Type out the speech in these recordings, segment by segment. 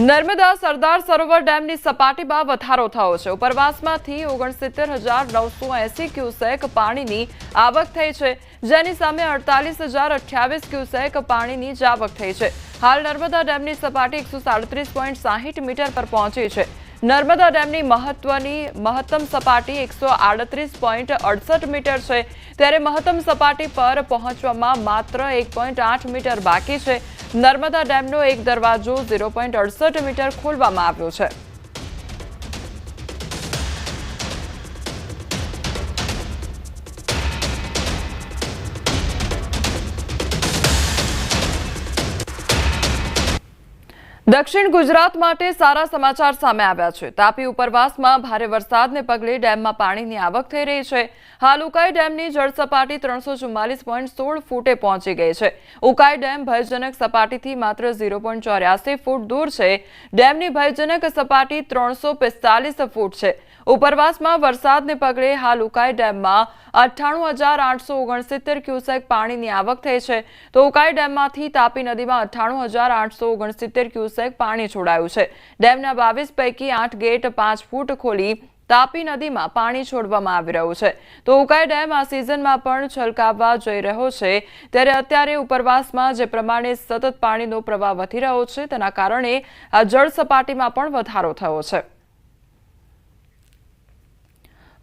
નર્મદા સરદાર સરોવર ડેમની સપાટીમાં વધારો થયો છે. ઉપરવાસમાંથી ઓગણસિત્તેર હજાર નવસો એસી ક્યુસેક પાણીની આવક થઈ છે. જેની સામે અડતાલીસ હજાર અઠ્યાવીસ ક્યુસેક પાણીની જ આવક થઈ છે. હાલ નર્મદા ડેમની સપાટી એકસો સાડત્રીસ પોઈન્ટ સાહીઠ મીટર પર પહોંચી છે. નર્મદા ડેમની મહત્વની, મહત્તમ સપાટી એકસો આડત્રીસ પોઈન્ટ અડસઠ મીટર છે. ત્યારે મહત્તમ સપાટી પર પહોંચવામાં માત્ર એક પોઈન્ટ આઠ મીટર બાકી છે. નર્મદા ડેમનો એક દરવાજો ઝીરો મીટર ખોલવામાં આવ્યો છે. દક્ષિણ ગુજરાત માટે સારા સમાચાર સામે આવ્યા છે. તાપી ઉપરવાસમાં ભારે વરસાદને પગલે ડેમમાં પાણીની આવક થઈ રહી છે. હાલ ઉકાઈ ડેમની જળ સપાટી ત્રણસો ચુમ્માલીસ પોઈન્ટ સોળ ફૂટે પહોંચી ગઈ છે. ઉકાઈ ડેમ ભયજનક સપાટીથી માત્ર ઝીરો પોઈન્ટ ચોર્યાસી ફૂટ દૂર છે. ડેમની ભયજનક સપાટી ત્રણસો પિસ્તાલીસ ફૂટ છે. ઉપરવાસમાં વરસાદને પગલે હાલ ઉકાઈ ડેમમાં અઠ્ઠાણું હજાર આઠસો ઓગણસિત્તેર ક્યુસેક પાણીની આવક થઈ છે. તો ઉકાઈ ડેમમાંથી તાપી નદીમાં અઠ્ઠાણું હજાર આઠસો ઓગણસિત્તેર ક્યુસેક પાણી છોડાયું છે. ડેમના બાવીસ પૈકી આઠ ગેટ પાંચ ફૂટ ખોલી તાપી નદીમાં પાણી છોડવામાં આવી રહ્યું છે. તો ઉકાઈ ડેમ આ સિઝનમાં પણ છલકાવવા જઈ રહ્યો છે. ત્યારે અત્યારે ઉપરવાસમાં જે પ્રમાણે સતત પાણીનો પ્રવાહ વધી રહ્યો છે, તેના કારણે આ જળ પણ વધારો થયો છે.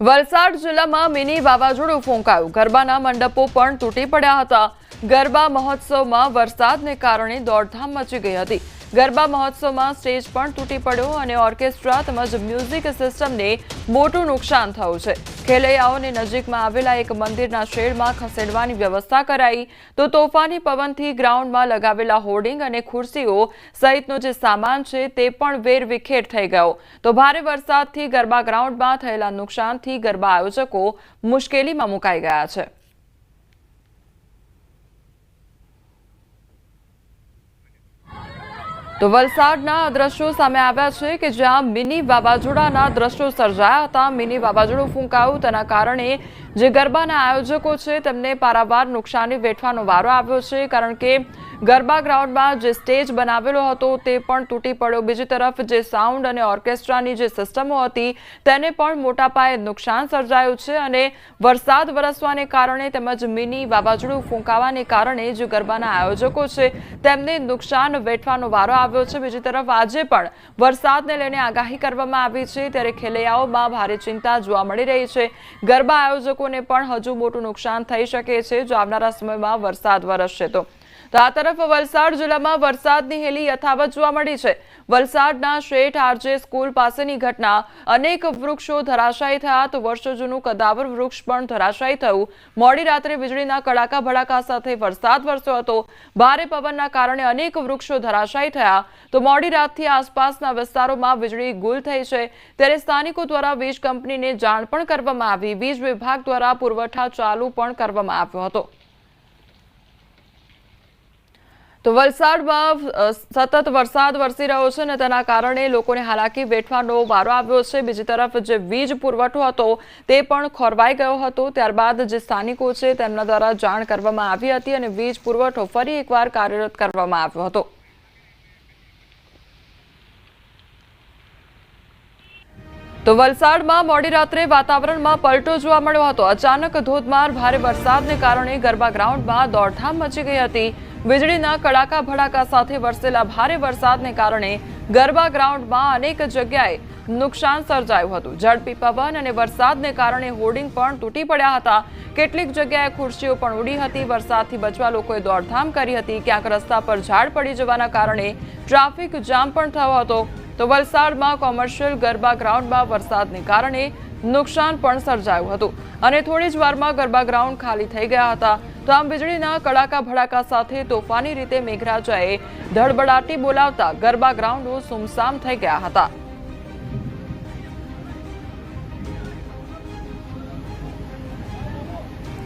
વલસાડ જિલ્લામાં મિની વાવાઝોડું ફૂંકાયું. ગરબાના મંડપો પણ તૂટી પડ્યા હતા. ગરબા મહોત્સવમાં વરસાદને કારણે દોડધામ મચી ગઈ હતી. ગરબા મહોત્સવમાં સ્ટેજ પણ તૂટી પડ્યો અને ઓર્કેસ્ટ્રા તેમજ મ્યુઝિક સિસ્ટમને મોટું નુકસાન થયું છે. ખેલૈયાઓને નજીકમાં આવેલા એક મંદિરના શેડમાં ખસેડવાની વ્યવસ્થા કરાઈ. તો તોફાની પવનથી ગ્રાઉન્ડમાં લગાવેલા હોર્ડિંગ અને ખુરશીઓ સહિતનો જે સામાન છે તે પણ વેરવિખેર થઈ ગયો. તો ભારે વરસાદથી ગરબા ગ્રાઉન્ડમાં થયેલા નુકસાનથી ગરબા આયોજકો મુશ્કેલીમાં મુકાઈ ગયા છે. તો વલસાડના દ્રશ્યો સામે આવ્યા છે કે જ્યાં મિની વાવાઝોડાના દ્રશ્યો સર્જાયા હતા. મિની વાવાઝોડું ફૂંકાયું, તેના કારણે જે ગરબાના આયોજકો છે, તેમને પારાવાર નુકસાની વેઠવાનો વારો આવ્યો છે. કારણ કે ગરબા ગ્રાઉન્ડમાં જે સ્ટેજ બનાવેલો હતો, તે પણ તૂટી પડ્યો. બીજી તરફ જે સાઉન્ડ અને ઓર્કેસ્ટ્રાની જે સિસ્ટમો હતી, તેને પણ મોટા પાયે નુકસાન સર્જાયું છે અને વરસાદ વરસવાને કારણે તેમજ મિની વાવાઝોડું ફૂંકાવાને કારણે જે ગરબાના આયોજકો છે, તેમને નુકસાન વેઠવાનો વારો આવ્યો છે. બીજી તરફ આજે પણ વરસાદને લઈને આગાહી કરવામાં આવી છે. ત્યારે ખેલૈયાઓમાં ભારે ચિંતા જોવા મળી રહી છે. ગરબા આયોજકોને પણ હજુ મોટું નુકસાન થઈ શકે છે. જો આવનારા સમયમાં વરસાદ વરસશે તો તો આ તરફ વલસાડ જિલ્લામાં વરસાદની હેલી યથાવત જોવા મળી છે. વલસાડના શેઠ આરજે સ્કૂલ પાસેની ઘટના. અનેક વૃક્ષો ધરાશાયી થયા તો વર્ષો જૂનું કદાવર વૃક્ષ પણ ધરાશાયી થયું. મોડી રાત્રે વીજળીના કડાકા ભડાકા સાથે વરસાદ વરસ્યો હતો. ભારે પવનના કારણે અનેક વૃક્ષો ધરાશાયી થયા. તો મોડી રાતથી આસપાસના વિસ્તારોમાં વીજળી ગુલ થઈ છે. ત્યારે સ્થાનિકો દ્વારા વીજ કંપનીને જાણ પણ કરવામાં આવી. વીજ વિભાગ દ્વારા પુરવઠા ચાલુ પણ કરવામાં આવ્યો હતો. તો વલસાડમાં સતત વરસાદ વરસી રહ્યો છે અને તેના કારણે લોકોને હાલાકી વેઠવાનો વારો આવ્યો છે. બીજી તરફ જે વીજ પુરવઠો હતો તે પણ ખોરવાઈ ગયો હતો. ત્યારબાદ જે સ્થાનિકો છે તેમના દ્વારા જાણ કરવામાં આવી હતી અને વીજ પુરવઠો ફરી એકવાર કાર્યરત કરવામાં આવ્યો હતો. તો વલસાડમાં મોડી રાત્રે વાતાવરણમાં પલટો જોવા મળ્યો હતો. અચાનક ધોધમાર ભારે વરસાદને કારણે ગરબા ગ્રાઉન્ડમાં દોડધામ મચી ગઈ હતી. વીજળીના કડાકા ભડાકા સાથે વરસેલા ભારે વરસાદને કારણે ગરબા ગ્રાઉન્ડમાં અનેક જગ્યાએ નુકસાન સર્જાયું હતું. ઝડપી પવન અને વરસાદને કારણે હોર્ડિંગ પણ તૂટી પડ્યા હતા. કેટલીક જગ્યાએ ખુરશીઓ પણ ઉડી હતી. વરસાદથી બચવા લોકોએ દોડધામ કરી હતી. ક્યાંક રસ્તા પર ઝાડ પડી જવાના કારણે ટ્રાફિક જામ પણ થયો હતો. તો વલસાડમાં કોમર્શિયલ ગરબા ગ્રાઉન્ડમાં વરસાદને કારણે નુકસાન પણ સર્જાયું હતું અને થોડી જ વારમાં ગરબા ગ્રાઉન્ડ ખાલી થઈ ગયા હતા. તો આમ વીજળીના કડાકા ભડાકા સાથે તોફાની રીતે મેઘરાજાએ ધડબડાટી બોલાવતા ગરબા ગ્રાઉન્ડો સુમસામ થઈ ગયા હતા.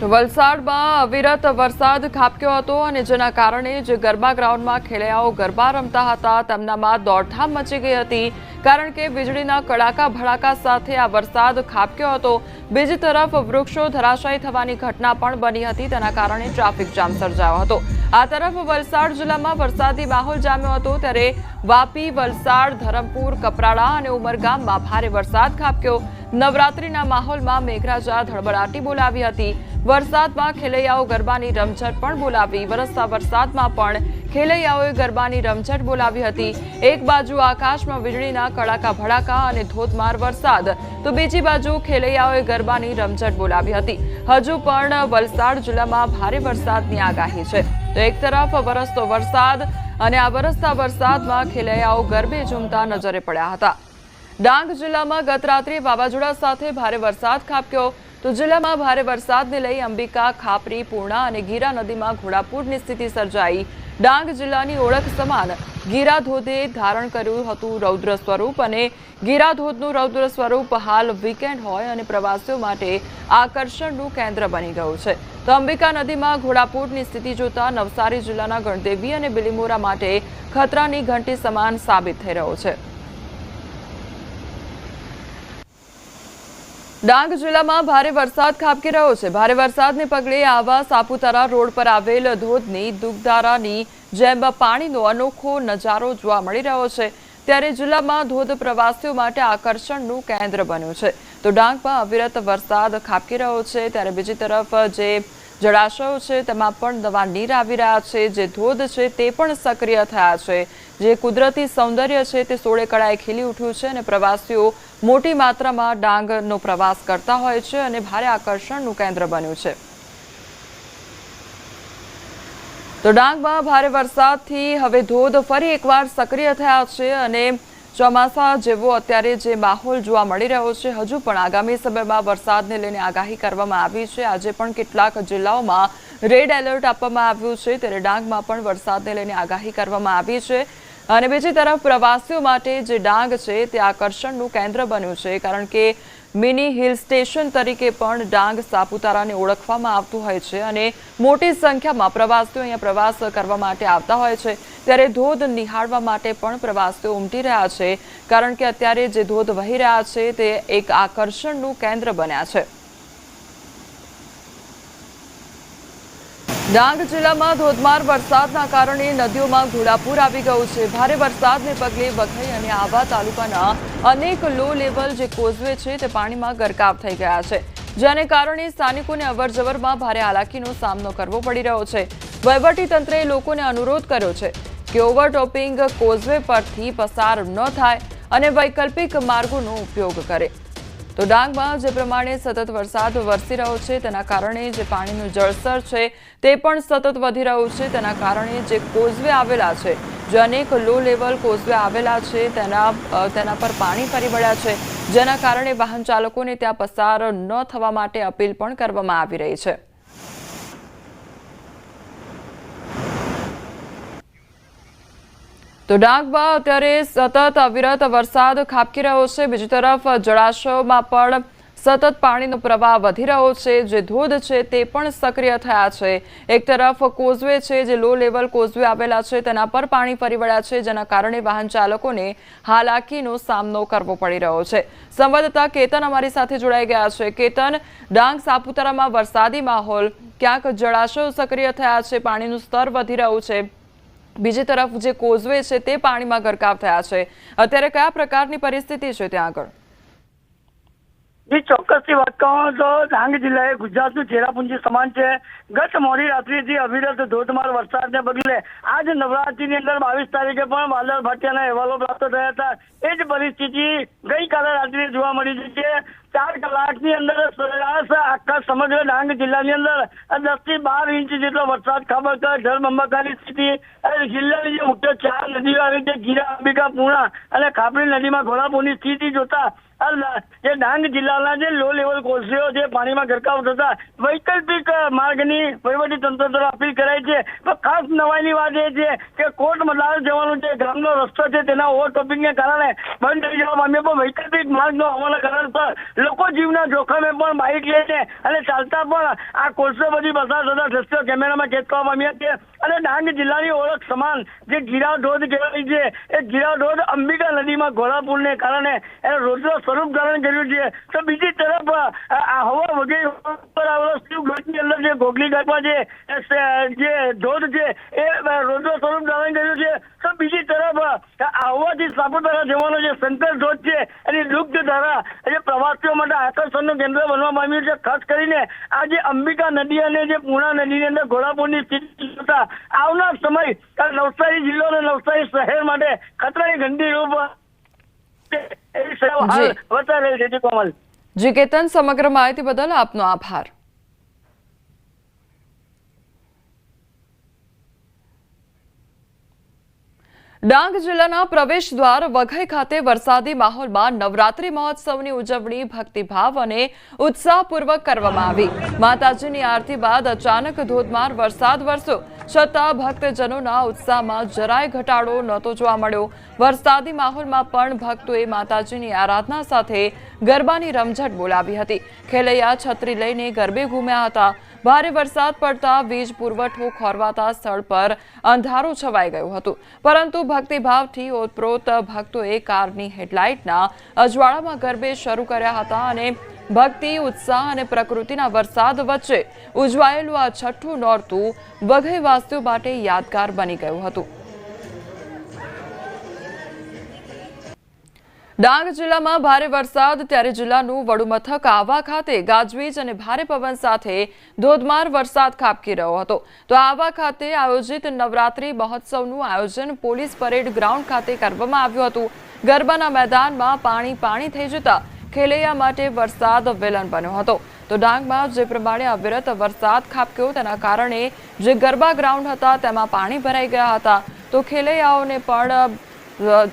વલસાડમાં અવિરત વરસાદ ખાબક્યો હતો અને જેના કારણે જે ગરબા ગ્રાઉન્ડમાં ખેલૈયાઓ ગરબા રમતા હતા. તેમનામાં દોડધામ મચી ગઈ હતી. કારણ કે વીજળીના કડાકા ભડાકા સાથે આ વરસાદ ખાબક્યો હતો. બીજી તરફ વૃક્ષો ધરાશાયી થવાની ઘટના પણ બની હતી. તેના કારણે ટ્રાફિક જામ સર્જાયો હતો. આ તરફ વલસાડ જિલ્લામાં વરસાદી માહોલ જામ્યો હતો ત્યારે વાપી, વલસાડ, ધરમપુર, કપરાડા અને ઉમરગામમાં ભારે વરસાદ ખાબક્યો. નવરાત્રીના માહોલમાં મેઘરાજા ધડબડાટી બોલાવી હતી. વરસાદમાં ખેલૈયાઓ ગરબાની રમઝટ પણ બોલાવી. વરસતા વરસાદમાં પણ ખેલૈયાઓએ ગરબાની રમઝટ બોલાવી હતી. એક બાજુ આકાશમાં વીજળીના કડાકા ભડાકા અને ધોધમાર વરસાદ. તો બીજી બાજુ ખેલૈયાઓએ ગરબાની રમઝટ બોલાવી હતી. હજુ પણ વલસાડ જિલ્લામાં ભારે વરસાદની આગાહી છે. તો એક તરફ વરસતો વરસાદ અને આ વરસતા વરસાદમાં ખેલૈયાઓ ગરબે ઝૂમતા નજરે પડ્યા હતા. ડાંગ જિલ્લામાં ગત રાત્રે વાવાઝોડા સાથે ભારે વરસાદ ખાબક્યો. તો જિલ્લામાં ભારે વરસાદને લઈ અંબિકા, ખાપરી, પૂર્ણા અને ગીરા નદીમાં ઘોડાપૂરની સ્થિતિ સર્જાઈ. ડાંગ જિલ્લાની ઓળખ સમાન ગીરા ધોધે ધારણ કર્યું હતું રૌદ્ર સ્વરૂપ અને ગીરા ધોધનું રૌદ્ર સ્વરૂપ હાલ વીકેન્ડ હોય અને પ્રવાસીઓ માટે આકર્ષણનું કેન્દ્ર બની ગયું છે. તો અંબિકા નદીમાં ઘોડાપૂરની સ્થિતિ જોતા નવસારી જિલ્લાના ગણદેવી અને બિલીમોરા માટે ખતરાની ઘંટી સમાન સાબિત થઈ રહ્યો છે. ડાંગ જિલ્લામાં ભારે વરસાદ ખાબકી રહ્યો છે. ભારે વરસાદને પગલે આવા સાપુતારા રોડ પર આવેલ ધોધની દુગધારાની જેમ પાણીનો અનોખો નજારો જોવા મળી રહ્યો છે. ત્યારે જિલ્લામાં ધોધ પ્રવાસીઓ માટે આકર્ષણનું કેન્દ્ર બન્યું છે. તો ડાંગમાં અવિરત વરસાદ ખાબકી રહ્યો છે. ત્યારે બીજી તરફ જે જળાશયો છે, તેમાં પણ નવા નીર આવી રહ્યા છે, જે ધોધ છે તે પણ સક્રિય થયા છે. જે કુદરતી સૌંદર્ય છે તે સોળે કળાએ ખીલી ઉઠ્યું છે અને પ્રવાસીઓ મોટી માત્રામાં ડાંગનો પ્રવાસ કરતા હોય છે અને ભારે આકર્ષણનું કેન્દ્ર બન્યું છે. તો ડાંગમાં ભારે વરસાદથી હવે ધોધ ફરી એકવાર સક્રિય થયા છે અને ચોમાસા જેવો અત્યારે જે માહોલ જોવા મળી રહ્યો છે, હજુ પણ આગામી સમયમાં વરસાદને લઈને આગાહી કરવામાં આવી છે. આજે પણ કેટલાક જિલ્લાઓમાં રેડ એલર્ટ આપવામાં આવ્યું છે. ત્યારે ડાંગમાં પણ વરસાદને લઈને આગાહી કરવામાં આવી છે. અને બીજી તરફ પ્રવાસીઓ માટે જે ડાંગ છે, તે આકર્ષણનું કેન્દ્ર બન્યું છે, કારણ કે મિની હિલ સ્ટેશન તરીકે પણ ડાંગ સાપુતારાને ઓળખવામાં આવતું હોય છે અને મોટી સંખ્યામાં પ્રવાસીઓ અહીંયા પ્રવાસ કરવા માટે આવતા હોય છે. ત્યારે ધોધ નિહાળવા માટે પણ પ્રવાસીઓ ઉમટી રહ્યા છે. કારણ કે અત્યારે જે ધોધ વહી રહ્યા છે તે એક આકર્ષણનું કેન્દ્ર બન્યા છે. ડાંગ જિલ્લામાં ધોધમાર વરસાદના કારણે નદીઓમાં ઘોડાપૂર આવી ગયું છે. ભારે વરસાદને પગલે વઘઈ અને આવા તાલુકાના અનેક લો લેવલ જે કોઝવે છે તે પાણીમાં ગરકાવ થઈ ગયા છે. જેને કારણે સ્થાનિકોને અવરજવરમાં ભારે હાલાકીનો સામનો કરવો પડી રહ્યો છે. વહીવટીતંત્રએ લોકોને અનુરોધ કર્યો છે કે ઓવરટોપિંગ કોઝવે પરથી પસાર ન થાય અને વૈકલ્પિક માર્ગોનો ઉપયોગ કરે. તો ડાંગમાં જે પ્રમાણે સતત વરસાદ વરસી રહ્યો છે, તેના કારણે જે પાણીનું જળસ્તર છે, તે પણ સતત વધી રહ્યું છે. તેના કારણે જે કોઝવે આવેલા છે, જે અનેક લો લેવલ કોઝવે આવેલા છે, તેના તેના પર પાણી ફરી વળ્યા છે. જેના કારણે વાહન ચાલકોને ત્યાં પસાર ન થવા માટે અપીલ પણ કરવામાં આવી રહી છે. તો ડાંગમાં અત્યારે સતત અવિરત વરસાદ ખાબકી રહ્યો છે. બીજી તરફ જળાશયોમાં પણ સતત પાણીનો પ્રવાહ વધી રહ્યો છે. જે ધોધ છે તે પણ સક્રિય થયા છે. એક તરફ કોઝવે છે, જે લો લેવલ કોઝવે આવેલા છે, તેના પર પાણી ફરી વળ્યા છે, જેના કારણે વાહન ચાલકોને હાલાકીનો સામનો કરવો પડી રહ્યો છે. સંવાદદાતા કેતન અમારી સાથે જોડાઈ ગયા છે. કેતન, ડાંગ સાપુતારામાં વરસાદી માહોલ, ક્યાંક જળાશયો સક્રિય થયા છે, પાણીનું સ્તર વધી રહ્યું છે. બીજી તરફ જે કોઝવે છે તે પાણીમાં ગરકાવ થયા છે. અત્યારે કયા પ્રકારની પરિસ્થિતિ છે ત્યાં આગળ? જે, ચોક્કસથી વાત કહું તો ડાંગ જિલ્લા એ ગુજરાતનું ચેરાપુંજી સમાન છે. ગત મોડી રાત્રિથી અવિરત ધોધમાર વરસાદને પગલે આજ નવરાત્રીની અંદર બાવીસ તારીખે પણ વાદળ ભાટિયાના અહેવાલો પ્રાપ્ત થયા હતા. એ જ પરિસ્થિતિ ગઈકાલે રાત્રે જોવા મળી છે. ચાર કલાકની અંદર સરેરાશ આખા સમગ્ર ડાંગ જિલ્લાની અંદર દસથી બાર ઇંચ જેટલો વરસાદ ખાબકતા જળબંબાકારની સ્થિતિ જિલ્લાની જે મુખ્ય ચાર નદીઓ આવી છે ગીરા અંબિકા પૂર્ણા અને ખાપરી નદીમાં ઘોડાપુરની સ્થિતિ જોતા આ જે ડાંગ જિલ્લાના જે લો લેવલ કોલસીઓ છે પાણીમાં ગરકાવ થતા, વૈકલ્પિક માર્ગની વહીવટી તંત્ર દ્વારા અપીલ કરાઈ છે. પણ ખાસ નવાઈની વાત એ છે કે કોર્ટ મદાર જવાનું જે ગામનો રસ્તો છે, તેના ઓવરટોપિંગને કારણે બંધ થઈ જવા પામ્યો. પણ વૈકલ્પિક માર્ગનો હોવાના કારણસર લોકો જીવના જોખમે પણ બાઇક લઈને અને ચાલતા પણ આ કોલસો બધી પસાર થતા દ્રશ્યો કેમેરામાં ખેંચવા પામ્યા છે. અને ડાંગ જિલ્લાની ઓળખ સમાન જે ગીરા ધોધ કહેવાય છે. એ ગીરા ધોધ અંબિકા નદીમાં ઘોડાપુરને કારણે એને રોજનો સ્વરૂપ ધારણ કર્યું છે. તો બીજી તરફ હવા વગેરે ઉપર આવેલો શિવ ગઢની અંદર જે ગોગલી ઘાટમાં જે જે ધોધ છે એ રોજનો સ્વરૂપ ધારણ કર્યું છે. તો બીજી તરફ અ, સાપુતારા જવાનો જે શંકર ધોધ છે એની દુગ્ધ ધારા જે પ્રવાસીઓ માટે આકર્ષણનું કેન્દ્ર બનવા માંગ્યું છે. ખાસ કરીને આ જે અંબિકા નદી અને જે પૂર્ણા નદીની અંદર ઘોડાપુરની સ્થિતિ જોતા આવનાર સમય નવસારી જિલ્લો અને નવસારી શહેર માટે ખતરાની ગંદી રૂપ. વર્તાઈ છે. જી કોમલ. જી કેતન સમગ્ર માહિતી બદલ આપનો આભાર. ડાંગ જિલ્લાના પ્રવેશ દ્વાર વઘઈ ખાતે વરસાદી માહોલમાં નવરાત્રી મહોત્સવની ઉજવણી ભક્તિભાવ અને ઉત્સાહપૂર્વક કરવામાં આવી. માતાજીની આરતી બાદ અચાનક ધોધમાર વરસાદ વરસ્યો. છતાં ભક્તજનોના ઉત્સાહમાં જરાય ઘટાડો નહોતો જોવા મળ્યો. વરસાદી માહોલમાં પણ ભક્તોએ માતાજીની આરાધના સાથે ગરબાની રમઝટ બોલાવી હતી. ખેલૈયા, છત્રી લઈને ગરબે ઘૂમ્યા હતા. ભારે વરસાદ પડતા વીજ પુરવઠો ખોરવાતા સ્થળ પર અંધારું છવાઈ ગયું હતું. પરંતુ ભક્તિભાવથી ઓતપ્રોત ભક્તોએ કારની હેડલાઇટના અજવાળામાં ગરબે શરૂ કર્યા હતા અને ભક્તિ, ઉત્સાહ અને પ્રકૃતિના વરસાદ વચ્ચે ઉજવાયેલું આ છઠ્ઠું નોરતું વઘઈવાસીઓ માટે યાદગાર બની ગયું હતું. ડાંગ જિલ્લામાં ભારે વરસાદ, ત્યારે જિલ્લાનું વડુમથક આવા ખાતે ગાજવીજ અને ભારે પવન સાથે ધોધમાર વરસાદ ખાબકી રહ્યો હતો. તો આવા ખાતે આયોજિત નવરાત્રી મહોત્સવનું આયોજન પોલીસ પરેડ ગ્રાઉન્ડ ખાતે કરવામાં આવ્યું હતું. ગરબાના મેદાનમાં પાણી પાણી થઈ જતા ખેલૈયા માટે વરસાદ વિલન બન્યો હતો. તો ડાંગમાં જે પ્રમાણે અવિરત વરસાદ ખાબક્યો તેના કારણે જે ગરબા ગ્રાઉન્ડ હતા તેમાં પાણી ભરાઈ ગયા હતા. તો ખેલૈયાઓને પણ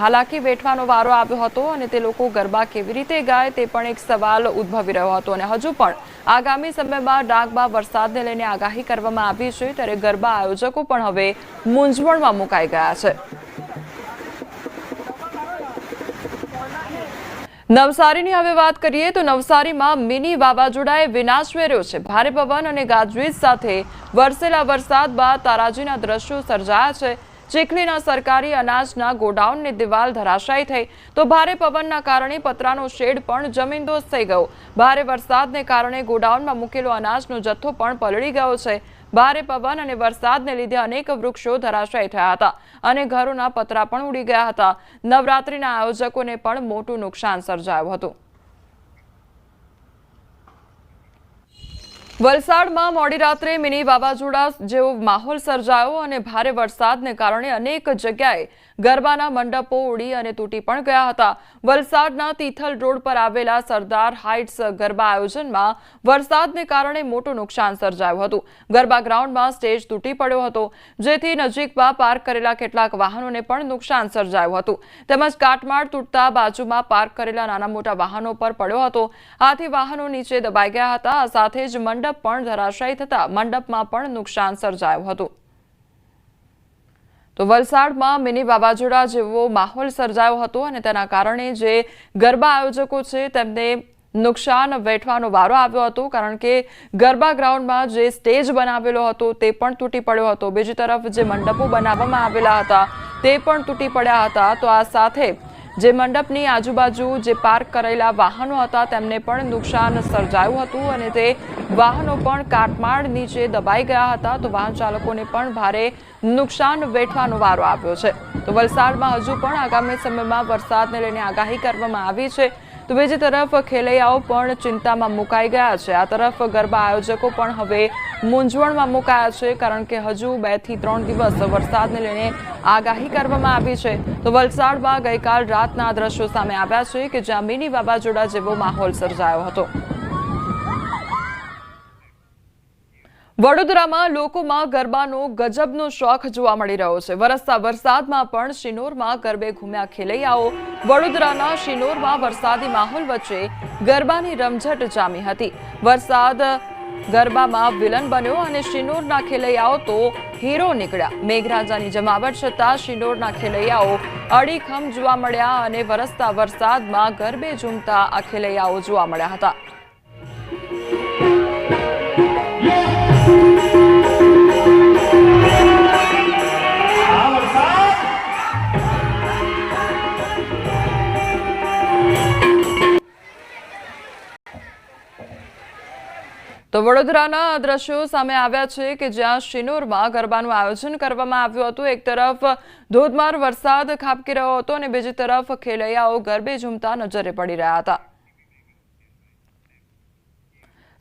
હાલાકી વેઠવાનો વારો આવ્યો હતો અને તે લોકો ગરબા કેવી રીતે ગાય તે પણ એક સવાલ ઉદ્ભવી રહ્યો હતો અને હજુ પણ આગામી સમયમાં ડાંગમાં વરસાદને લઈને આગાહી કરવામાં આવી છે. ત્યારે ગરબા આયોજકો પણ હવે મૂંઝવણમાં મુકાઈ ગયા છે. નવસારીની હવે વાત કરીએ તો નવસારીમાં મિની વાવાઝોડાએ વિનાશ વેર્યો છે. ભારે પવન અને ગાજવીજ સાથે વરસેલા વરસાદ બાદ તારાજીના દ્રશ્યો સર્જાયા છે. ચીખલીના સરકારી અનાજના ગોડાઉનની દિવાલ ધરાશાયી થઈ. તો ભારે પવનના કારણે પતરાનો શેડ પણ જમીનદોસ્ત થઈ ગયો. ભારે વરસાદને કારણે ગોડાઉનમાં મૂકેલો અનાજનો જથ્થો પણ પલળી ગયો છે. ભારે પવન અને વરસાદને લીધે અનેક વૃક્ષો ધરાશાયી થયા હતા અને ઘરોના પતરા પણ ઉડી ગયા હતા. નવરાત્રીના આયોજકોને પણ મોટું નુકસાન સર્જાયું હતું. વલસાડમાં મોડી રાત્રે મિની વાવાઝોડા જેવો માહોલ સર્જાયો અને ભારે વરસાદને કારણે અનેક જગ્યાએ ગરબાના મંડપો ઉડી અને તૂટી પણ ગયા હતા. વલસાડના તિથલ રોડ પર આવેલા સરદાર હાઇટ્સ ગરબા આયોજનમાં વરસાદને કારણે મોટું નુકસાન સર્જાયું હતું. ગરબા ગ્રાઉન્ડમાં સ્ટેજ તૂટી પડ્યો હતો, જેથી નજીકમાં પાર્ક કરેલા કેટલાક વાહનોને પણ નુકસાન સર્જાયું હતું. તેમજ કાટમાળ તૂટતા બાજુમાં પાર્ક કરેલા નાના મોટા વાહનો પર પડ્યો હતો. આથી વાહનો નીચે દબાઈ ગયા હતા. સાથે જ મંડપ પણ ધરાશાયી થતા મંડપમાં પણ નુકસાન સર્જાયું હતું. તો વલસાડમાં મિની વાવાઝોડા જેવો માહોલ સર્જાયો હતો અને તેના કારણે જે ગરબા આયોજકો છે તેમને નુકસાન વેઠવાનો વારો આવ્યો હતો, કારણ કે ગરબા ગ્રાઉન્ડમાં જે સ્ટેજ બનાવેલો હતો તે પણ તૂટી પડ્યો હતો. બીજી તરફ જે મંડપો બનાવવામાં આવેલા હતા તે પણ તૂટી પડ્યા હતા. તો આ સાથે જે મંડપની આજુબાજુ જે પાર્ક કરેલા વાહનો હતા, તેમને પણ નુકસાન સર્જાયું હતું અને તે વાહનો પણ કાટમાળ નીચે દબાઈ ગયા હતા. તો વાહન ચાલકોને પણ ભારે નુકસાન વેઠવાનો વારો આવ્યો છે. તો વલસાડમાં હજુ પણ આગામી સમયમાં વરસાદને લઈને આગાહી કરવામાં આવી છે. તો બીજી તરફ ખેલૈયાઓ પણ ચિંતામાં મુકાઈ ગયા છે. આ તરફ ગરબા આયોજકો પણ હવે મૂંઝવણમાં મુકાયા છે, કારણ કે હજુ બેથી ત્રણ દિવસ વરસાદને લઈને આગાહી કરવામાં આવી છે. તો વલસાડમાં ગઈકાલ રાતના દ્રશ્યો સામે આવ્યા છે કે જ્યાં મિની વાવાઝોડા જેવો માહોલ સર્જાયો હતો. વડોદરામાં લોકોમાં ગરબાનો ગજબનો શોખ જોવા મળી રહ્યો છે. વરસતા વરસાદમાં પણ શિનોરમાં ગરબે ઘૂમ્યા ખેલૈયાઓ. વડોદરાના શિનોરમાં વરસાદી માહોલ વચ્ચે ગરબાની રમઝટ જામી હતી. વરસાદ ગરબામાં વિલન બન્યો અને શિનોરના ખેલૈયાઓ તો હીરો નીકળ્યા. મેઘરાજાની જમાવટ છતાં શિનોરના ખેલૈયાઓ અડીખમ જોવા મળ્યા અને વરસતા વરસાદમાં ગરબે ઝૂમતા આ ખેલૈયાઓ જોવા મળ્યા હતા. તો વડોદરાના દ્રશ્યો સામે આવ્યા છે કે જ્યાં શિનોરમાં ગરબાનું આયોજન કરવામાં આવ્યું હતું. એક તરફ ધોધમાર વરસાદ ખાબકી રહ્યો હતો અને બીજી તરફ ખેલૈયાઓ ગરબે ઝૂમતા નજરે પડી રહ્યા હતા.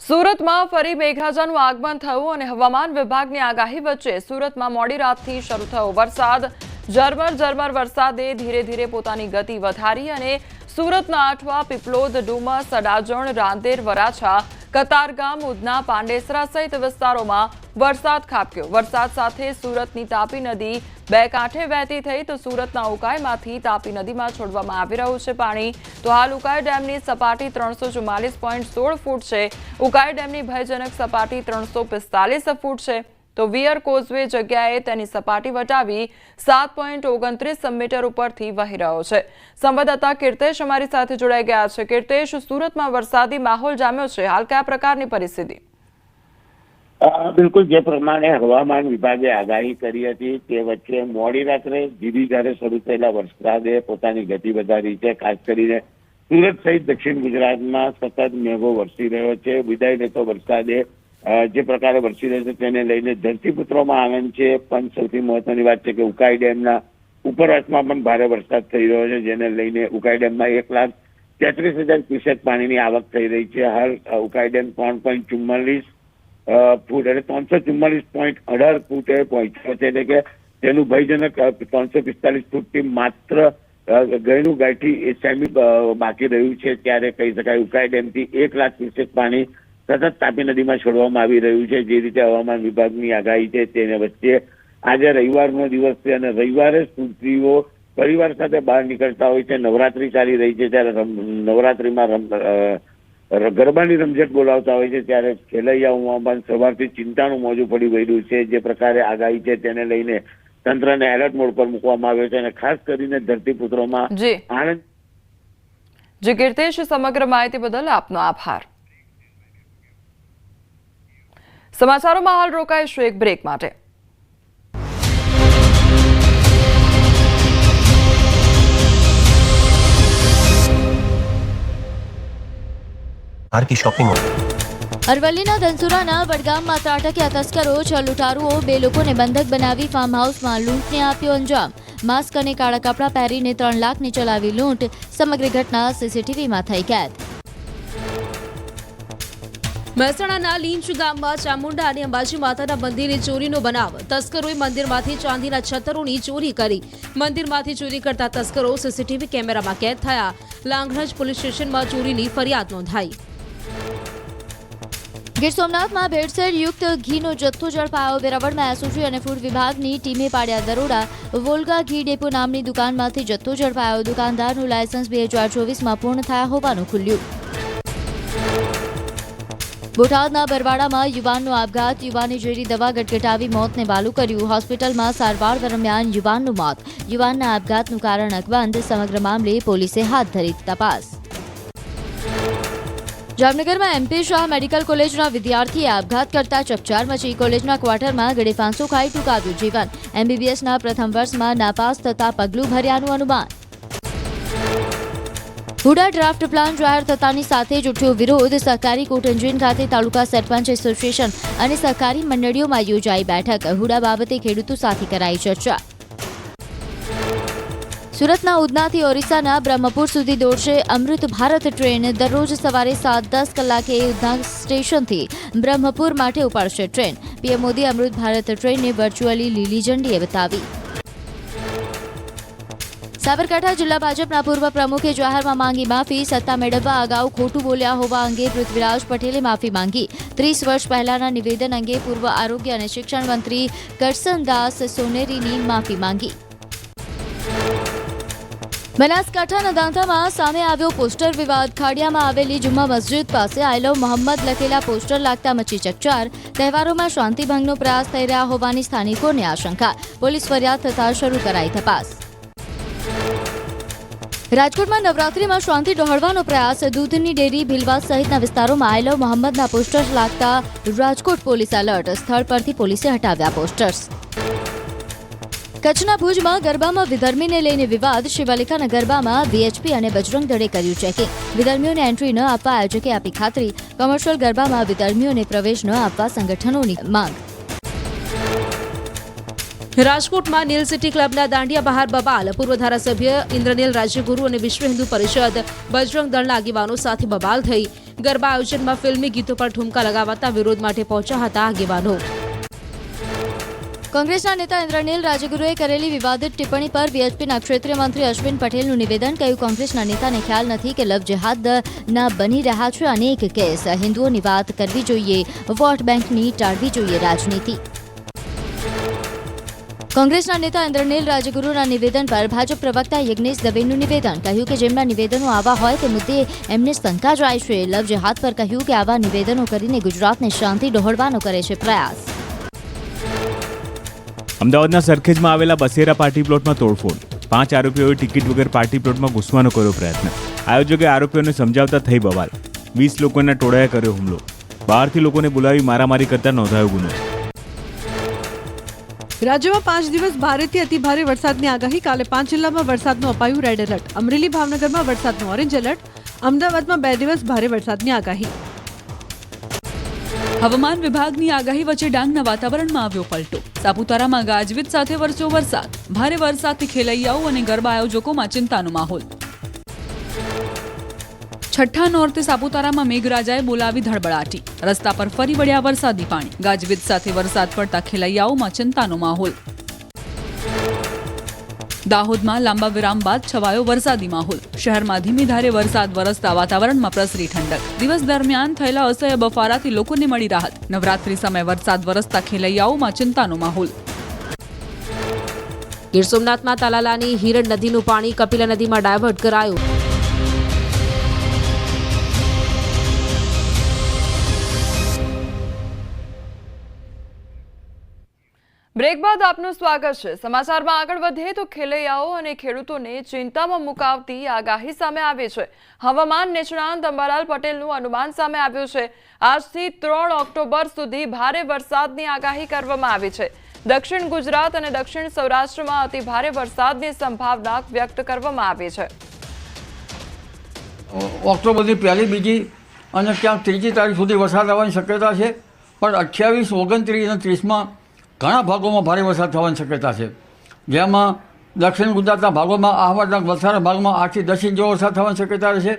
સુરતમાં ફરી મેઘરાજાનું આગમન થયું અને હવામાન વિભાગની આગાહી વચ્ચે સુરતમાં મોડી રાતથી શરૂ થયો વરસાદ. ઝરમર ઝરમર વરસાદે ધીરે ધીરે પોતાની ગતિ વધારી અને સુરતના આઠવા પીપલોદ ડુમસ અડાજણ રાંદેર વરાછા કતારગામ ઉધના, પાંડેસરા સહિત વિસ્તારોમાં વરસાદ ખાબક્યો. વરસાદ સાથે સુરતની તાપી નદી બે કાંઠે વહેતી થઈ તો સુરતના ઉકાઈમાંથી તાપી નદીમાં છોડવામાં આવી રહ્યું છે પાણી. તો હાલ ઉકાઈ ડેમની સપાટી ત્રણસો ચુમ્માલીસ પોઈન્ટ સોળ ફૂટ છે. ઉકાઈ ડેમની ભયજનક સપાટી ત્રણસો પિસ્તાલીસ ફૂટ છે. તો વિયર કોઝવે જગ્યાએ તેની સપાટી વટાવી સાત પોઈન્ટ ઓગણત્રીસ મીટર ઉપરથી વહી રહ્યો છે. સંવાદદાતા કીર્તેશ અમારી સાથે જોડાઈ ગયા છે. કીર્તેશ, સુરતમાં વરસાદી માહોલ જામ્યો છે. હાલ કયા પ્રકારની પરિસ્થિતિ? બિલકુલ, જે પ્રમાણે હવામાન વિભાગે આગાહી કરી હતી તે વચ્ચે મોડી રાત્રે ધીરી ધારે શરૂ થયેલા વરસાદે પોતાની ગતિ વધારી છે. ખાસ કરીને સુરત સહિત દક્ષિણ ગુજરાતમાં સતત મેઘો વરસી રહ્યો છે. વિદાય લેતો વરસાદે જે પ્રકારે વરસી રહ્યો છે તેને લઈને ધરતીપુત્રોમાં આનંદ છે. પણ સૌથી મહત્વની વાત છે કે ઉકાઈ ડેમના ઉપરવાસમાં પણ ભારે વરસાદ થઈ રહ્યો છે, જેને લઈને ઉકાઈ ડેમમાં એક લાખ તેત્રીસ હજાર ક્યુસેક પાણીની આવક થઈ રહી છે. હાલ ઉકાઈ ડેમ ત્રણ પોઈન્ટ ચુમ્માલીસ ફૂટ એટલે ત્રણસો ચુમ્માલીસ પોઈન્ટ અઢાર ફૂટે પહોંચ્યો છે. એટલે કે તેનું ભયજનક ત્રણસો પિસ્તાલીસ ફૂટથી માત્ર ગયનું ગાંઠી સેમી બાકી રહ્યું છે. ત્યારે કહી શકાય ઉકાઈ ડેમથી એક લાખ ક્યુસેક પાણી સતત તાપી નદીમાં છોડવામાં આવી રહ્યું છે. જે રીતે હવામાન વિભાગની આગાહી છે તેને વચ્ચે આજે રવિવારનો દિવસ છે અને રવિવારે સ્ત્રીઓ પરિવાર સાથે બહાર નીકળતા હોય છે. નવરાત્રી ચાલી રહી છે ત્યારે રમ- નવરાત્રીમાં ગરબાની રમઝટ બોલાવતા હોય છે. ત્યારે ખેલૈયા સવારથી ચિંતાનું મોજું પડી ગયેલું છે. જે પ્રકારે આગાહી છે તેને લઈને તંત્રને એલર્ટ મોડ પર મૂકવામાં આવ્યો છે અને ખાસ કરીને ધરતીપુત્રોમાં આનંદ જી કીર્તેશ સમગ્ર માહિતી બદલ આપનો આભાર. સમાચારોમાં હાલ રોકાઈશું એક બ્રેક માટે? અરવલ્લીના ધનસુરાના વડગામમાં ત્રાટક્યા તસ્કરો છ લૂંટારુઓ બે લોકોને બંધક બનાવી ફાર્મ હાઉસમાં લૂંટને આપ્યો અંજામ. માસ્ક અને કાળા કપડાં પહેરીને ત્રણ લાખની ચલાવી લૂંટ સમગ્ર ઘટના સીસીટીવીમાં થઈ કેદ. મહેસાણાના લીંચ ગામમાં ચામુંડા અને અંબાજી માતાના મંદિરે ચોરીનો બનાવ. તસ્કરોએ મંદિરમાંથી ચાંદીના છતરોની ચોરી કરી. મંદિરમાંથી ચોરી કરતા તસ્કરો સીસીટીવી કેમેરામાં કેદ થયા. લાંગણજ પોલીસ સ્ટેશનમાં ચોરીની ફરિયાદ નોંધાઈ. ગીર સોમનાથમાં ભેળસેળ યુક્ત ઘીનો જથ્થો ઝડપાયો. વેરાવળમાં એસઓજી અને ફૂડ વિભાગની ટીમે પાડ્યા દરોડા. વોલ્ગા ઘી ડેપો નામની દુકાનમાંથી જથ્થો ઝડપાયો. દુકાનદારનું લાયસન્સ બે હજાર ચોવીસમાં પૂર્ણ થયા હોવાનું ખુલ્યું. બોટાદના બરવાડામાં યુવાનનો આપઘાત. યુવાને ઝેરી દવા ગટગટાવી મોતને વાલું કર્યું. હોસ્પિટલમાં સારવાર દરમિયાન યુવાનનું મોત. યુવાનના આપઘાતનું કારણ અકબંધ. સમગ્ર મામલે પોલીસે હાથ ધરી તપાસ. જામનગરમાં એમપી શાહ મેડિકલ કોલેજના વિદ્યાર્થીએ આપઘાત કરતા ચકચાર મચી. કોલેજના ક્વાર્ટરમાં ગળે ફાંસો ખાઈ ટૂંકાવ્યું જીવન. એમબીબીએસના પ્રથમ વર્ષમાં નાપાસ થતા પગલું ભર્યાનું અનુમાન. હુડા ડ્રાફ્ટ પ્લાન જાહેર થતાની સાથે જ ઉઠ્યો વિરોધ. સહકારી કોટંજીન ખાતે તાલુકા સરપંચ એસોસિએશન અને સહકારી મંડળીઓમાં યોજાઈ બેઠક. હુડા બાબતે ખેડૂતો સાથે કરાઈ ચર્ચા. સુરતના ઉધનાથી ઓરિસ્સાના બ્રહ્મપુર સુધી દોડશે અમૃત ભારત ટ્રેન. દરરોજ સવારે સાત દસ કલાકે ઉધના સ્ટેશનથી બ્રહ્મપુર માટે ઉપાડશે ટ્રેન. પીએમ મોદી અમૃત ભારત ટ્રેનને વર્ચ્યુઅલી લીલી ઝંડીએ બતાવી. સાબરકાંઠા જિલ્લા ભાજપના પૂર્વ પ્રમુખે જાહેરમાં માંગી માફી, સત્તા મેળવવા અગાઉ ખોટું બોલ્યા હોવા અંગે પૃથ્વીરાજ પટેલે માફી માંગી. ત્રીસ વર્ષ પહેલાના નિવેદન અંગે પૂર્વ આરોગ્ય અને શિક્ષણ મંત્રી કરસનદાસ સોનેરીની માફી માંગી. બનાસકાંઠાના દાંતામાં સામે આવ્યો પોસ્ટર વિવાદ. ખાડિયામાં આવેલી જુમ્મા મસ્જિદ પાસે આઈ લવ મોહમ્મદ લખેલા પોસ્ટર લાગતા મચી ચકચાર. તહેવારોમાં શાંતિભંગનો પ્રયાસ થઈ રહ્યા હોવાની સ્થાનિકોને આશંકા. પોલીસ ફરિયાદ થતા શરૂ કરાઈ તપાસ. રાજકોટમાં નવરાત્રીમાં શાંતિ ડહોળવાનો પ્રયાસ. દૂધની ડેરી ભીલવા સહિતના વિસ્તારોમાં આઈ મોહમ્મદના પોસ્ટર્સ લાગતા રાજકોટ પોલીસ એલર્ટ સ્થળ પરથી પોલીસે હટાવ્યા પોસ્ટર્સ કચ્છના ભુજમાં ગરબામાં વિધર્મીને લઈને વિવાદ. શિવાલિકાના ગરબામાં વીએચપી અને બજરંગ દળે કર્યું ચેકિંગ વિધર્મીઓને એન્ટ્રી ન આપવા આયોજકે આપી ખાતરી. કોમર્શિયલ ગરબામાં વિધર્મીઓને પ્રવેશ ન આપવા સંગઠનોની માંગ. રાજકોટમાં નીલ સિટી ક્લબના દાંડિયા બહાર બબાલ. પૂર્વ ધારાસભ્ય ઇન્દ્રનીલ રાજ્યગુરુ અને વિશ્વ હિન્દુ પરિષદ બજરંગ દળના આગેવાનો સાથે બબાલ થઈ. ગરબા આયોજનમાં ફિલ્મી ગીતો પર ઠુમકા લગાવાતા વિરોધ માટે પહોંચ્યા હતા આગેવાનો. કોંગ્રેસના નેતા ઇન્દ્રનીલ રાજગુરુએ કરેલી વિવાદિત ટિપ્પણી પર બીએચપીના ક્ષેત્રીય મંત્રી અશ્વિન પટેલનું નિવેદન કહ્યું, કોંગ્રેસના નેતાને ખ્યાલ નથી કે લવ જેહાદ ના બની રહ્યા છે અનેક કેસ. હિન્દુઓની વાત કરવી જોઈએ, વોટ બેંકની ટાળવી જોઈએ રાજનીતિ. કોંગ્રેસના નેતા ઇન્દ્રનીલ રાજગુરુના નિવેદન પર ભાજપ પ્રવક્તા યજ્ઞેશ દવેનું નિવેદન કહ્યું કે જેમના નિવેદનો આવા હોય તે મુદ્દે એમને શંકા જાય છે. લવ જેહાદ પર કહ્યું કે આવા નિવેદનો કરીને ગુજરાતને શાંતિ ડહોળવાનો કરે છે પ્રયાસ. અમદાવાદના સરખેજમાં આવેલા બસેરા પાર્ટી પ્લોટમાં તોડફોડ. પાંચ આરોપીઓએ ટિકિટ વગર પાર્ટી પ્લોટમાં ઘૂસવાનો કર્યો પ્રયત્ન. આયોજકે આરોપીઓને સમજાવતા થઈ બવાલ. વીસ લોકોના ટોળાએ કર્યો હુમલો. બહારથી લોકોને બોલાવી મારામારી કરતા નોંધાયો ગુનો. રાજ્યમાં પાંચ દિવસ ભારેથી અતિભારે વરસાદની આગાહી. કાલે પાંચ જિલ્લામાં વરસાદનું અપાયું રેડ એલર્ટ અમરેલી, ભાવનગરમાં વરસાદનું ઓરેન્જ એલર્ટ અમદાવાદમાં બે દિવસ ભારે વરસાદની આગાહી. હવામાન વિભાગની આગાહી વચ્ચે ડાંગના વાતાવરણમાં આવ્યો પલટો. સાપુતારામાં ગાજવીજ સાથે વરસ્યો વરસાદ. ભારે વરસાદથી ખેલૈયાઓ અને ગરબા આયોજકોમાં ચિંતાનો માહોલ. છઠ્ઠા નોર્તે સાપુતારામાં મેઘરાજાએ બોલાવી ધડબડાટી. રસ્તા પર ફરી વળ્યા વરસાદી પાણી. ગાજવીજ સાથે વરસાદ પડતા ખેલૈયાઓમાં ચિંતાનો માહોલ. દાહોદમાં લાંબા વિરામ બાદ છવાયો વરસાદી માહોલ. શહેરમાં ધીમી ધારે વરસાદ વરસતા વાતાવરણમાં પ્રસરી ઠંડક. દિવસ દરમિયાન થયેલા અસહ્ય બફારાથી લોકોને મળી રાહત. નવરાત્રી સમયે વરસાદ વરસતા ખેલૈયાઓમાં ચિંતાનો માહોલ. ગીર સોમનાથમાં તાલાલાની હિરણ નદીનું પાણી કપિલા નદીમાં ડાયવર્ટ કરાયું. બ્રેક બાદ આપનું સ્વાગત છે. સમાચારમાં આગળ વધીએ તો ખેલૈયાઓ અને ખેડૂતોને ચિંતામાં મુકાવતી આગાહી સામે આવી છે. હવામાન નિષ્ણાંત અંબાલાલ પટેલનું અનુમાન સામે આવ્યું છે. આજથી ત્રણ ઓક્ટોબર સુધી ભારે વરસાદની આગાહી કરવામાં આવી છે. દક્ષિણ ગુજરાત અને દક્ષિણ સૌરાષ્ટ્રમાં અતિ ભારે વરસાદની સંભાવના વ્યક્ત કરવામાં આવી છે. ઓક્ટોબરની પહેલી, બીજી અને ક્યાંક ત્રીજી તારીખ સુધી વરસાદ આવવાની શક્યતા છે. પણ અઠ્યાવીસ, ઓગણત્રીસ અને ત્રીસમાં ઘણા ભાગોમાં ભારે વરસાદ થવાની શક્યતા છે. જેમાં દક્ષિણ ગુજરાતના ભાગોમાં આહવાડના વલસાડના ભાગમાં આઠથી દસ ઇંચ જેવો વરસાદ થવાની શક્યતા રહેશે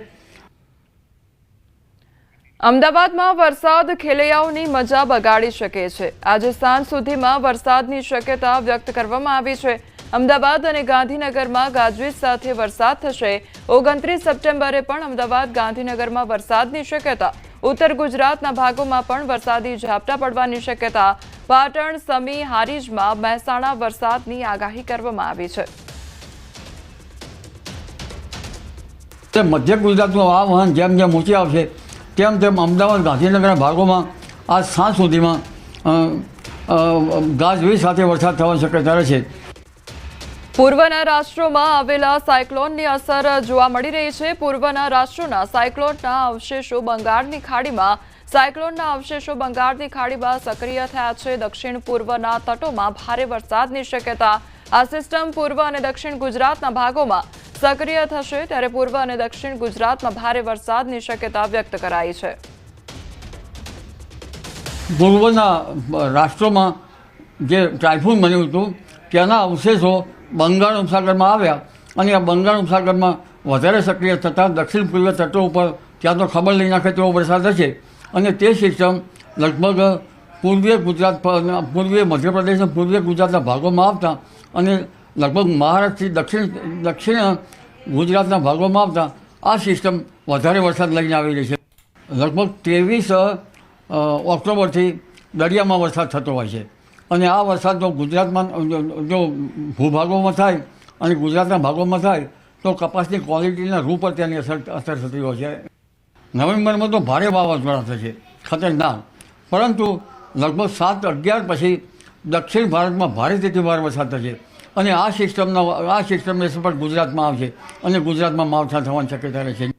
અમદાવાદમાં વરસાદ ખેલૈયાઓની મજા બગાડી શકે છે. આજે સાંજ સુધીમાં વરસાદની શક્યતા વ્યક્ત કરવામાં આવી છે. અમદાવાદ અને ગાંધીનગરમાં ગાજવીજ સાથે વરસાદ થશે. ઓગણત્રીસ સપ્ટેમ્બરે પણ અમદાવાદ ગાંધીનગરમાં વરસાદની શક્યતા ઉત્તર ગુજરાતના ભાગોમાં પણ વરસાદી ઝાપટા પડવાની શક્યતા. પાટણ, સમી, હારીજમાં મહેસાણા વરસાદની આગાહી કરવામાં આવી છે. મધ્ય ગુજરાતનું આ વહન જેમ જેમ ઊંચી આવશે, તેમ તેમ અમદાવાદ, ગાંધીનગરના ભાગોમાં આજ સાંજ સુધીમાં ગાજવીજ સાથે વરસાદ થવાની શક્યતા રહેશે પૂર્વના રાષ્ટ્રોમાં આવેલા સાયક્લોનની અસર જોવા મળી રહી છે. પૂર્વના રાષ્ટ્રોના સાયક્લોનના અવશેષો બંગાળની ખાડીમાં સાયક્લોનના અવશેષો બંગાળની ખાડીમાં સક્રિય થયા છે. દક્ષિણ પૂર્વના તટોમાં ભારે વરસાદની શક્યતા. આ સિસ્ટમ પૂર્વ અને દક્ષિણ ગુજરાતના ભાગોમાં સક્રિય થશે ત્યારે પૂર્વ અને દક્ષિણ ગુજરાતમાં ભારે વરસાદની શક્યતા વ્યક્ત કરાઈ છે. પૂર્વના રાષ્ટ્રોમાં જે ટાઇફોન બન્યું હતું, ત્યાંના અવશેષો બંગાળ ઉપસાગરમાં આવ્યા અને આ બંગાળ ઉપસાગરમાં વધારે સક્રિય થતાં દક્ષિણ પૂર્વ તટો ઉપર ત્યાં તો ખબર લઈ નાખે તેવો વરસાદ હશે. અને તે સિસ્ટમ લગભગ પૂર્વીય ગુજરાત પર- પૂર્વીય મધ્યપ્રદેશ અને પૂર્વીય ગુજરાતના ભાગોમાં આવતા અને લગભગ મહારાષ્ટ્રથી દક્ષિણ દક્ષિણ ગુજરાતના ભાગોમાં આવતા આ સિસ્ટમ વધારે વરસાદ લઈને આવી રહી છે. લગભગ ત્રેવીસ ઓક્ટોબરથી દરિયામાં વરસાદ થતો હોય છે. અને આ વરસાદ જો ગુજરાતમાં જો- ભૂભાગોમાં થાય અને ગુજરાતના ભાગોમાં થાય, તો કપાસની ક્વોલિટીના રૂપ પર તેની અસર અસર થતી હોય છે. નવેમ્બરમાં તો ભારે વાવાઝોડા થશે. ખતરનાક. પરંતુ લગભગ સાત, અગિયાર પછી દક્ષિણ ભારતમાં ભારેથી ભારે વરસાદ થશે. અને આ સિસ્ટમના, આ સિસ્ટમની પણ ગુજરાતમાં આવશે. અને ગુજરાતમાં માવઠા થવાની શક્યતા રહેશે.